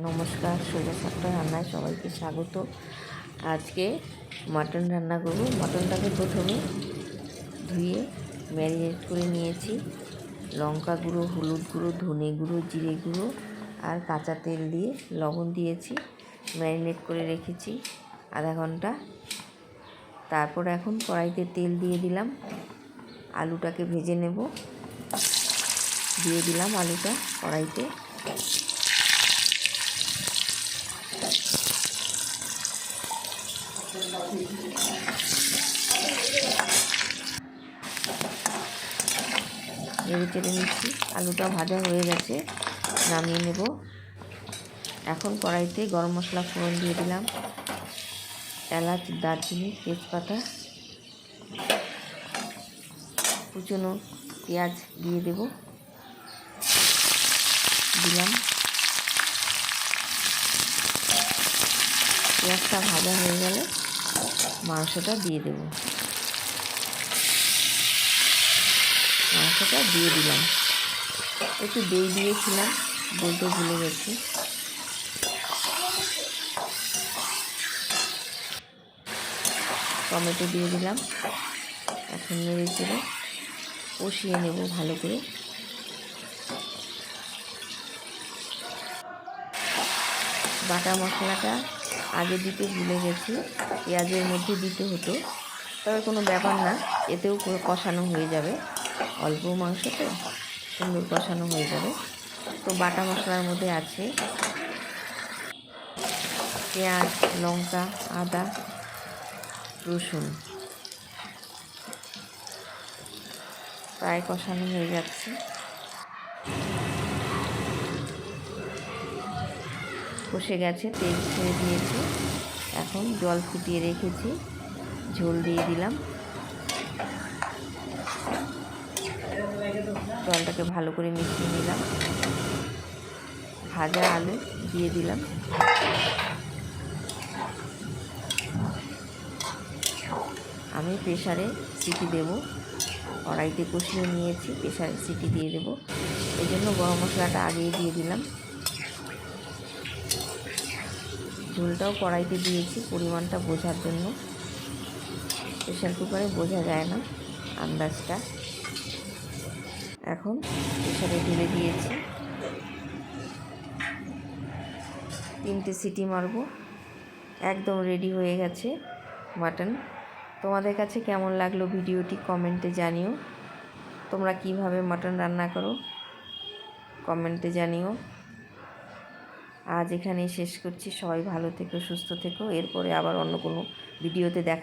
নমস্কার, সোজা সাপটা রান্নায় সবাইকে স্বাগত। আজকে মাটন রান্না করব। মাটনটাকে প্রথমে ধুয়ে ম্যারিনেট করে নিয়েছি। লঙ্কা গুঁড়ো, হলুদ গুঁড়ো, ধনে গুঁড়ো, জিরে গুঁড়ো আর কাঁচা তেল দিয়ে লবণ দিয়েছি। ম্যারিনেট করে রেখেছি আধা ঘণ্টা। তারপর এখন কড়াইতে তেল দিয়ে দিলাম। আলুটাকে ভেজে নেব। দিয়ে দিলাম আলুটা কড়াইতে। নেড়ে চেড়ে নিচ্ছি। আলুটা ভাজা হয়ে গেছে, নামিয়ে নেব। এখন কড়াইতে গরম মশলা ফোড়ন দিয়ে দিলাম। এলাচ, দারচিনি, তেজপাতা, কুচনো পেঁয়াজ দিয়ে দেব। দিলাম। পেঁয়াজটা ভাজা হয়ে গেলে মাংসটা দিয়ে দেব। মাংসটা দিয়ে দিলাম। একটু দই দিয়েছিলাম, বলতে ভুলে গেছি। টমেটো দিয়ে দিলাম, এখন নেড়ে চেড়ে কষিয়ে নেব ভালো করে। বাটা মশলাটা আগে দিতে ভুলে গেছি, পেঁয়াজের মধ্যে দিতে হতো। তবে কোনো ব্যাপার না, এতেও কষানো হয়ে যাবে। অল্প মাংস তো, সুন্দর কষানো হয়ে যাবে। তো বাটা মশলার মধ্যে আছে পেঁয়াজ, লঙ্কা, আদা, রসুন। প্রায় কষানো হয়ে যাচ্ছে। কষে গেছে, তেল ছেড়ে দিয়েছে। এখন জল ফুটিয়ে রেখেছি, ঝোল দিয়ে দিলাম। জলটাকে ভালো করে মিশিয়ে নিলাম। ভাজা আলু দিয়ে দিলাম। আমি প্রেশারে সিটি দেব। কড়াইতে কষিয়ে নিয়েছি প্রেশারে সিটি দিয়ে দেবো। এই জন্য গরম মশলাটা আগেই দিয়ে দিলাম। ঝোলটাও কড়াইতে দিয়েছি পরিমাণটা বোঝার জন্য। প্রেশার কুকারে বোঝা যায় না আন্দাজটা। এখন প্রেশারে ঢেলে দিয়েছি। তিনটে সিটি মারবো। একদম রেডি হয়ে গেছে মাটন তোমাদের কাছে কেমন লাগল ভিডিওটি কমেন্টে জানিও। তোমরা কীভাবে মাটন রান্না করো? কমেন্টে জানিও। আজ এখানেই শেষ করছি। সবাই ভালো থেকো, সুস্থ থেকো। এরপরে আবার অন্য কোনো ভিডিওতে দেখা